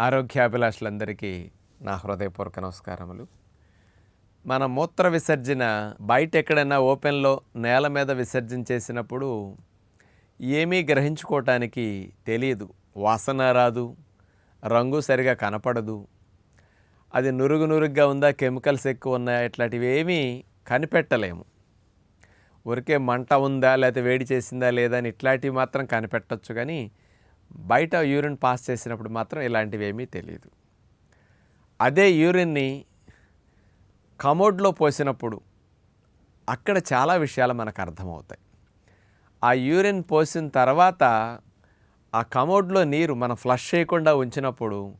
ఆరోగ్యాభిలాషులందరికీ నా హృదయపూర్వక నమస్కారములు. మన మూత్ర విసర్జన బయట ఎక్కడైనా ఓపెన్లో నేల మీద విసర్జన చేసినప్పుడు ఏమీ గ్రహించుకోవటానికి తెలియదు. వాసన రాదు రంగు సరిగా కనపడదు. అది నురుగు నురుగ్గా ఉందా కెమికల్స్ ఎక్కువ ఉన్నాయా ఇట్లాంటివి ఏమీ కనిపెట్టలేము. ఊరికే మంట ఉందా లేకపోతే వేడి చేసిందా లేదా అని ఇట్లాంటివి మాత్రం కనిపెట్టచ్చు. కానీ బయట యూరిన్ పాస్ చేసినప్పుడు మాత్రం ఇలాంటివి ఏమీ తెలియదు అదే యూరిన్ని కమోడ్లో పోసినప్పుడు అక్కడ చాలా విషయాలు మనకు అర్థమవుతాయి. ఆ యూరిన్ పోసిన తర్వాత ఆ కమోడ్లో నీరు మనం ఫ్లష్ చేయకుండా ఉంచినప్పుడు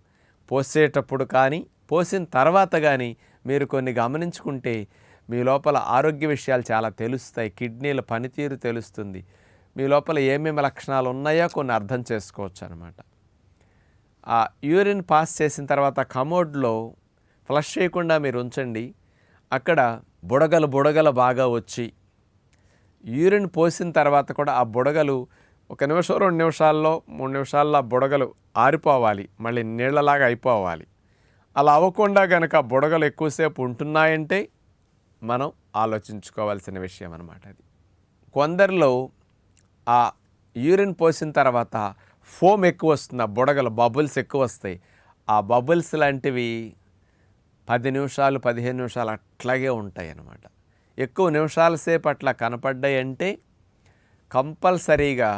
పోసేటప్పుడు కానీ పోసిన తర్వాత కానీ మీరు కొన్ని గమనించుకుంటే మీ లోపల ఆరోగ్య విషయాలు చాలా తెలుస్తాయి. కిడ్నీల పనితీరు తెలుస్తుంది. మీ లోపల ఏమేమి లక్షణాలు ఉన్నాయో కొన్ని అర్థం చేసుకోవచ్చు అనమాట ఆ యూరిన్ పాస్ చేసిన తర్వాత కమోడ్లో ఫ్లష్ చేయకుండా మీరు ఉంచండి. అక్కడ బుడగలు బుడగలు బాగా వచ్చి యూరిన్ పోసిన తర్వాత కూడా ఆ బుడగలు ఒక నిమిషం రెండు నిమిషాల్లో మూడు నిమిషాల్లో ఆ బుడగలు ఆరిపోవాలి. మళ్ళీ నీళ్ళలాగా అయిపోవాలి. అలా అవ్వకుండా కనుక బుడగలు ఎక్కువసేపు ఉంటున్నాయంటే మనం ఆలోచించుకోవాల్సిన విషయం అనమాట అది. కొందరిలో ఆ యూరిన్ పోసిన తర్వాత ఫోమ్ ఎక్కువ వస్తుంది ఆ బుడగలు బబుల్స్ ఎక్కువ వస్తాయి ఆ బబుల్స్ లాంటివి పది నిమిషాలు పదిహేను నిమిషాలు అట్లాగే ఉంటాయి అన్నమాట ఎక్కువ నిమిషాల సేపు అట్లా కనపడ్డాయి అంటే కంపల్సరీగా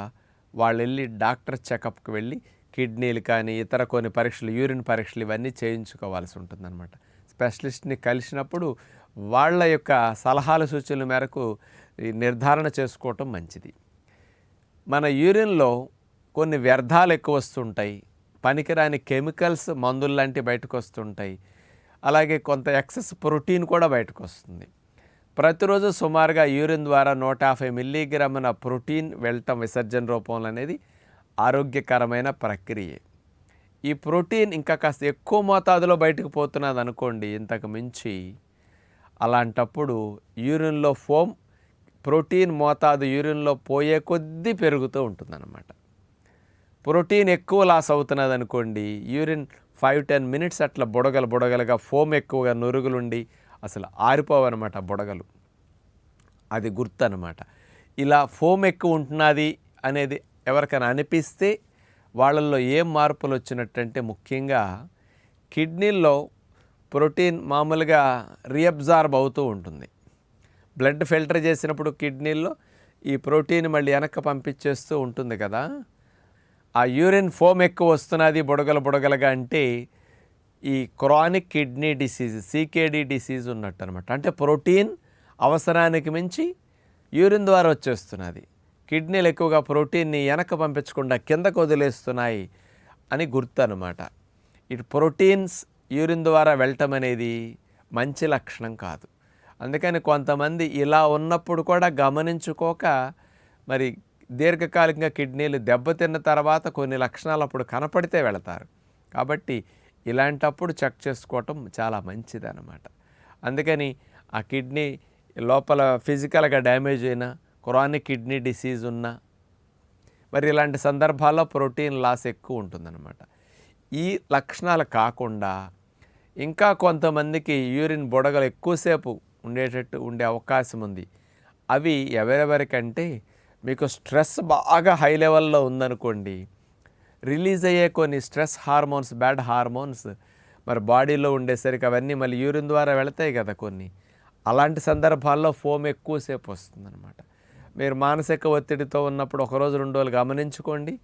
వాళ్ళు వెళ్ళి డాక్టర్ చెకప్కి వెళ్ళి కిడ్నీలు కానీ ఇతర కొన్ని పరీక్షలు యూరిన్ పరీక్షలు ఇవన్నీ చేయించుకోవాల్సి ఉంటుందన్నమాట. స్పెషలిస్ట్ని కలిసినప్పుడు వాళ్ళ యొక్క సలహాల సూచనల మేరకు నిర్ధారణ చేసుకోవటం మంచిది. మన యూరిన్లో కొన్ని వ్యర్థాలు ఎక్కువ వస్తుంటాయి. పనికిరాని కెమికల్స్ మందులు లాంటివి బయటకు వస్తుంటాయి. అలాగే కొంత ఎక్సెస్ ప్రోటీన్ కూడా బయటకు వస్తుంది. ప్రతిరోజు సుమారుగా యూరిన్ ద్వారా నూట యాభై మిల్లీగ్రాముల ప్రోటీన్ వెళ్ళటం విసర్జన రూపంలో అనేది ఆరోగ్యకరమైన ప్రక్రియ. ఈ ప్రోటీన్ ఇంకా కాస్త ఎక్కువ మోతాదులో బయటకు పోతున్నది అనుకోండి ఇంతకు మించి అలాంటప్పుడు యూరిన్లో ఫోమ్ ప్రోటీన్ మోతాదు యూరిన్లో పోయే కొద్దీ పెరుగుతూ ఉంటుందన్నమాట. ప్రోటీన్ ఎక్కువ లాస్ అవుతున్నది అనుకోండి యూరిన్ ఫైవ్ టెన్ మినిట్స్ అట్లా బుడగలు బుడగలుగా ఫోమ్ ఎక్కువగా నురుగులుండి అసలు ఆరిపోవన్నమాట బుడగలు. అది గుర్తు అనమాట ఇలా ఫోమ్ ఎక్కువ ఉంటున్నది అనేది ఎవరికైనా అనిపిస్తే వాళ్ళల్లో ఏం మార్పులు వచ్చినట్టంటే ముఖ్యంగా కిడ్నీల్లో ప్రోటీన్ మామూలుగా రీఅబ్జార్బ్ అవుతూ ఉంటుంది. బ్లడ్ ఫిల్టర్ చేసినప్పుడు కిడ్నీల్లో ఈ ప్రోటీన్ మళ్ళీ వెనక్కి పంపించేస్తూ ఉంటుంది కదా. ఆ యూరిన్ ఫోమ్ ఎక్కువ వస్తున్నది బుడగలు బుడగలుగా అంటే ఈ chronic kidney disease CKD disease ఉన్నట్టు అనమాట అంటే ప్రోటీన్ అవసరానికి మించి యూరిన్ ద్వారా వచ్చేస్తున్నది. కిడ్నీలు ఎక్కువగా ప్రోటీన్ని వెనక పంపించకుండా కిందకు వదిలేస్తున్నాయి అని గుర్తు అనమాట ఇటు ప్రోటీన్స్ యూరిన్ ద్వారా వెళ్ళటం అనేది మంచి లక్షణం కాదు. అందుకని కొంతమంది ఇలా ఉన్నప్పుడు కూడా గమనించుకోక మరి దీర్ఘకాలికంగా కిడ్నీలు దెబ్బతిన్న తర్వాత కొన్ని లక్షణాలు అప్పుడు కనపడితే వెళతారు. కాబట్టి ఇలాంటప్పుడు చెక్ చేసుకోవటం చాలా మంచిది అనమాట అందుకని ఆ కిడ్నీ లోపల ఫిజికల్గా డ్యామేజ్ అయినా క్రానిక్ కిడ్నీ డిసీజ్ ఉన్నా మరి ఇలాంటి సందర్భాల్లో ప్రోటీన్ లాస్ ఎక్కువ ఉంటుందన్నమాట. ఈ లక్షణాలు కాకుండా ఇంకా కొంతమందికి యూరిన్ బుడగలు ఎక్కువసేపు ఉండేటట్టు ఉండే అవకాశం ఉంది. అవి ఎవరెవరికంటే మీకు స్ట్రెస్ బాగా హై లెవెల్లో ఉందనుకోండి. రిలీజ్ అయ్యే కొన్ని స్ట్రెస్ హార్మోన్స్ బ్యాడ్ హార్మోన్స్ మరి బాడీలో ఉండేసరికి అవన్నీ మళ్ళీ యూరిన్ ద్వారా వెళతాయి కదా కొన్ని. అలాంటి సందర్భాల్లో ఫోమ్ ఎక్కువసేపు వస్తుందన్నమాట. మీరు మానసిక ఒత్తిడితో ఉన్నప్పుడు ఒకరోజు రెండు రోజులు గమనించుకోండి.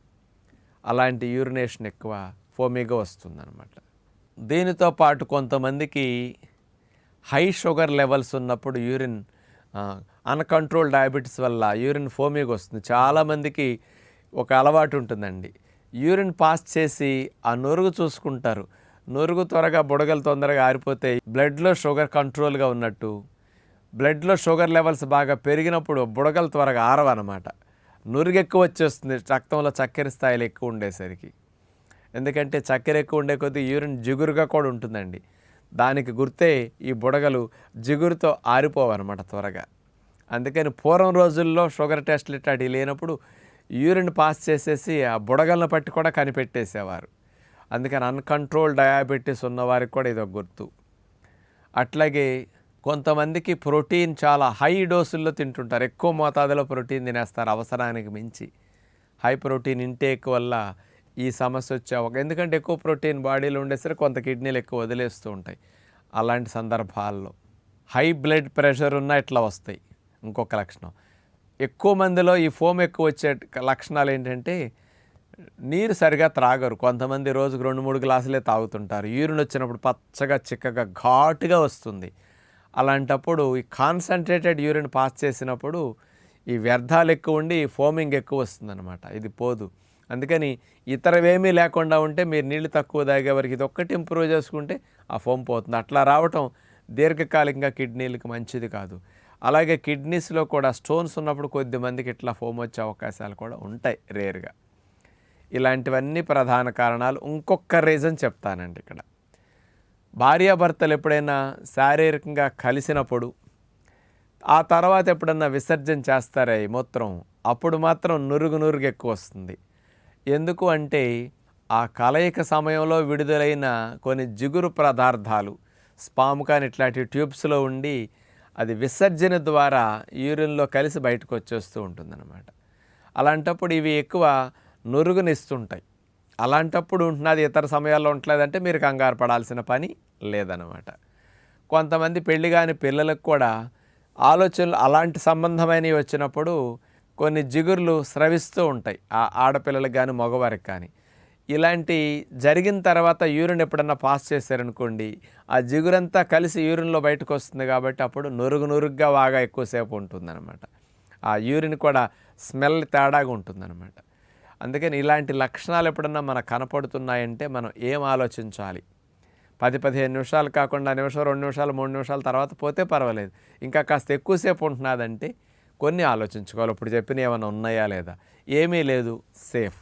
అలాంటి యూరినేషన్ ఎక్కువ ఫోమీగా వస్తుందన్నమాట. దీనితో పాటు కొంతమందికి హై షుగర్ లెవెల్స్ ఉన్నప్పుడు యూరిన్ అన్కంట్రోల్ డయాబెటీస్ వల్ల యూరిన్ ఫోమీగా వస్తుంది. చాలామందికి ఒక అలవాటు ఉంటుందండి. యూరిన్ పాస్ చేసి ఆ నొరుగు చూసుకుంటారు. నొరుగు త్వరగా బుడగలు తొందరగా ఆరిపోతే బ్లడ్లో షుగర్ కంట్రోల్గా ఉన్నట్టు బ్లడ్లో షుగర్ లెవెల్స్ బాగా పెరిగినప్పుడు బుడగలు త్వరగా ఆరవన్నమాట. నురుగు ఎక్కువ వచ్చేస్తుంది రక్తంలో చక్కెర స్థాయిలు ఎక్కువ ఉండేసరికి. ఎందుకంటే చక్కెర ఎక్కువ ఉండే కొద్దీ యూరిన్ జిగురుగా కూడా ఉంటుందండి. దానికి గుర్తే ఈ బుడగలు జిగురుతో ఆరిపోవన్నమాట త్వరగా. అందుకని పూర్వం రోజుల్లో షుగర్ టెస్ట్లు ఇట్లాంటివి లేనప్పుడు యూరిన్ పాస్ చేసేసి ఆ బుడగలను పట్టి కూడా కనిపెట్టేసేవారు. అందుకని అన్కంట్రోల్ డయాబెటీస్ ఉన్నవారికి కూడా ఇది ఒక గుర్తు. అట్లాగే కొంతమందికి ప్రోటీన్ చాలా హై డోసుల్లో తింటుంటారు. ఎక్కువ మోతాదులో ప్రోటీన్ తినేస్తారు. అవసరానికి మించి. హై ప్రోటీన్ ఇంటేక్ వల్ల ఈ సమస్య వచ్చే అవకాశం. ఎందుకంటే ఎక్కువ ప్రోటీన్ బాడీలో ఉండేసరికి కొంత కిడ్నీలు ఎక్కువ వదిలేస్తూ ఉంటాయి. అలాంటి సందర్భాల్లో హై బ్లడ్ ప్రెషర్ ఉన్న ఇట్లా వస్తాయి. ఇంకొక లక్షణం. ఎక్కువ మందిలో ఈ ఫోమ్ ఎక్కువ వచ్చే లక్షణాలు ఏంటంటే నీరు సరిగా త్రాగరు. కొంతమంది రోజుకు రెండు మూడు గ్లాసులే తాగుతుంటారు. యూరిన్ వచ్చినప్పుడు పచ్చగా చిక్కగా ఘాటుగా వస్తుంది. అలాంటప్పుడు ఈ కాన్సన్ట్రేటెడ్ యూరిన్ పాస్ చేసినప్పుడు ఈ వ్యర్థాలు ఎక్కువ ఉండి ఫోమింగ్ ఎక్కువ వస్తుందన్నమాట. ఇది పోదు. అందుకని ఇతరవేమీ లేకుండా ఉంటే మీరు నీళ్ళు తక్కువ తాగే వరకు ఇది ఒక్కటి ఇంప్రూవ్ చేసుకుంటే ఆ ఫోమ్ పోతుంది. అట్లా రావటం దీర్ఘకాలికంగా కిడ్నీలకు మంచిది కాదు. అలాగే కిడ్నీస్లో కూడా స్టోన్స్ ఉన్నప్పుడు కొద్ది మందికి ఇట్లా ఫోమ్ వచ్చే అవకాశాలు కూడా ఉంటాయి రేర్గా. ఇలాంటివన్నీ ప్రధాన కారణాలు. ఇంకొక రీజన్ చెప్తానండి ఇక్కడ. భార్యాభర్తలు ఎప్పుడైనా శారీరకంగా కలిసినప్పుడు ఆ తర్వాత ఎప్పుడన్నా విసర్జన చేస్తారే మూత్రం అప్పుడు మాత్రం నురుగు నురుగు ఎక్కువ వస్తుంది. ఎందుకు అంటే ఆ కలయిక సమయంలో విడుదలైన కొన్ని జిగురు పదార్థాలు స్పామ్ కానీ ఇట్లాంటి ట్యూబ్స్లో ఉండి అది విసర్జన ద్వారా యూరిన్లో కలిసి బయటకు వచ్చేస్తూ ఉంటుందన్నమాట. అలాంటప్పుడు ఇవి ఎక్కువ నురుగునిస్తుంటాయి. అలాంటప్పుడు ఉంటున్నది ఇతర సమయాల్లో ఉంటలేదంటే మీరు కంగారు పడాల్సిన పని లేదనమాట కొంతమంది పెళ్ళి కాని పిల్లలకు కూడా ఆలోచనలు అలాంటి సంబంధమైనవి వచ్చినప్పుడు కొన్ని జిగుర్లు స్రవిస్తూ ఉంటాయి ఆ ఆడపిల్లలకు కానీ మగవారికి కానీ ఇలాంటి జరిగిన తర్వాత యూరిన్ ఎప్పుడన్నా పాస్ చేశారనుకోండి ఆ జిగురంతా కలిసి యూరిన్లో బయటకు వస్తుంది కాబట్టి అప్పుడు నురుగు నురుగ్గా బాగా ఎక్కువసేపు ఉంటుందన్నమాట. ఆ యూరిన్ కూడా స్మెల్ తేడాగా ఉంటుందన్నమాట. అందుకని ఇలాంటి లక్షణాలు ఎప్పుడన్నా మనకు కనపడుతున్నాయంటే మనం ఏం ఆలోచించాలి? పది పదిహేను నిమిషాలు కాకుండా నిమిషం రెండు నిమిషాలు మూడు నిమిషాల తర్వాత పోతే పర్వాలేదు. ఇంకా కాస్త ఎక్కువసేపు ఉంటున్నదంటే కొన్ని ఆలోచించుకోవాలి. ఇప్పుడు చెప్పిన ఏమైనా ఉన్నాయా లేదా? ఏమీ లేదు. సేఫ్.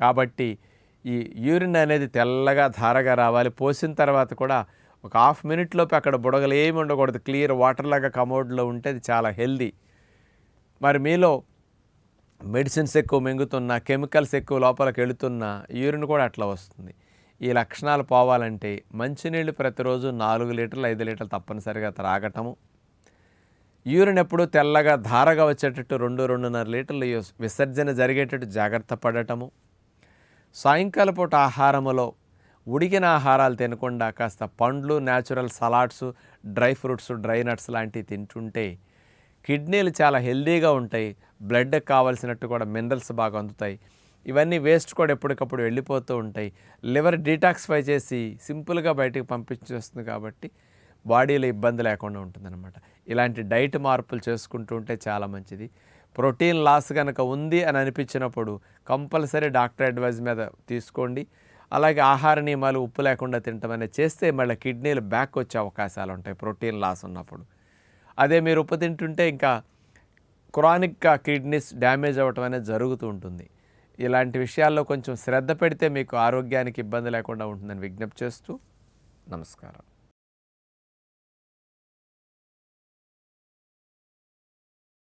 కాబట్టి ఈ యూరిన్ అనేది తెల్లగా ధారగా రావాలి. పోసిన తర్వాత కూడా ఒక హాఫ్ మినిట్లోపు అక్కడ బుడగలు ఏమి ఉండకూడదు. క్లియర్ వాటర్ లాగా కమోడ్లో ఉంటే అది చాలా హెల్దీ. మరి మీలో మెడిసిన్స్ ఎక్కువ మింగుతున్నా కెమికల్స్ ఎక్కువ లోపలికి వెళుతున్నా యూరిన్ కూడా అట్లా వస్తుంది. ఈ లక్షణాలు పోవాలంటే మంచినీళ్ళు ప్రతిరోజు నాలుగు లీటర్లు ఐదు లీటర్లు తప్పనిసరిగా త్రాగటము. యూరిన్ ఎప్పుడు తెల్లగా ధారగా వచ్చేటట్టు రెండు రెండున్నర లీటర్లు విసర్జన జరిగేటట్టు జాగ్రత్త పడటము. సాయంకాల పూట ఆహారములో ఉడికిన ఆహారాలు తినకుండా కాస్త పండ్లు natural salads dry fruits dry nuts లాంటివి తింటుంటే కిడ్నీలు చాలా హెల్దీగా ఉంటాయి. బ్లడ్ కావాల్సినట్టు కూడా మినరల్స్ బాగా అందుతాయి. ఇవన్నీ వేస్ట్ కూడా ఎప్పటికప్పుడు వెళ్ళిపోతూ ఉంటాయి. లివర్ డీటాక్సిఫై చేసి సింపుల్గా బయటకు పంపించేస్తుంది కాబట్టి బాడీలో ఇబ్బంది లేకుండా ఉంటుందన్నమాట. ఇలాంటి డైట్ మార్పులు చేసుకుంటూ ఉంటే చాలా మంచిది. ప్రోటీన్ లాస్ కనుక ఉంది అని అనిపించినప్పుడు కంపల్సరీ డాక్టర్ అడ్వైజ్ మీద తీసుకోండి. అలాగే ఆహార నియమాలు ఉప్పు లేకుండా తింటామని చేస్తే మళ్ళీ కిడ్నీలు బ్యాక్ వచ్చే అవకాశాలు ఉంటాయి ప్రోటీన్ లాస్ ఉన్నప్పుడు. అదే మీరు ఉప్పు తింటుంటే ఇంకా క్రానిక్గా కిడ్నీస్ డ్యామేజ్ అవ్వటం అనేది జరుగుతూ ఉంటుంది. ఇలాంటి విషయాల్లో కొంచెం శ్రద్ధ పెడితే మీకు ఆరోగ్యానికి ఇబ్బంది లేకుండా ఉంటుందని విజ్ఞప్తి చేస్తూ నమస్కారం.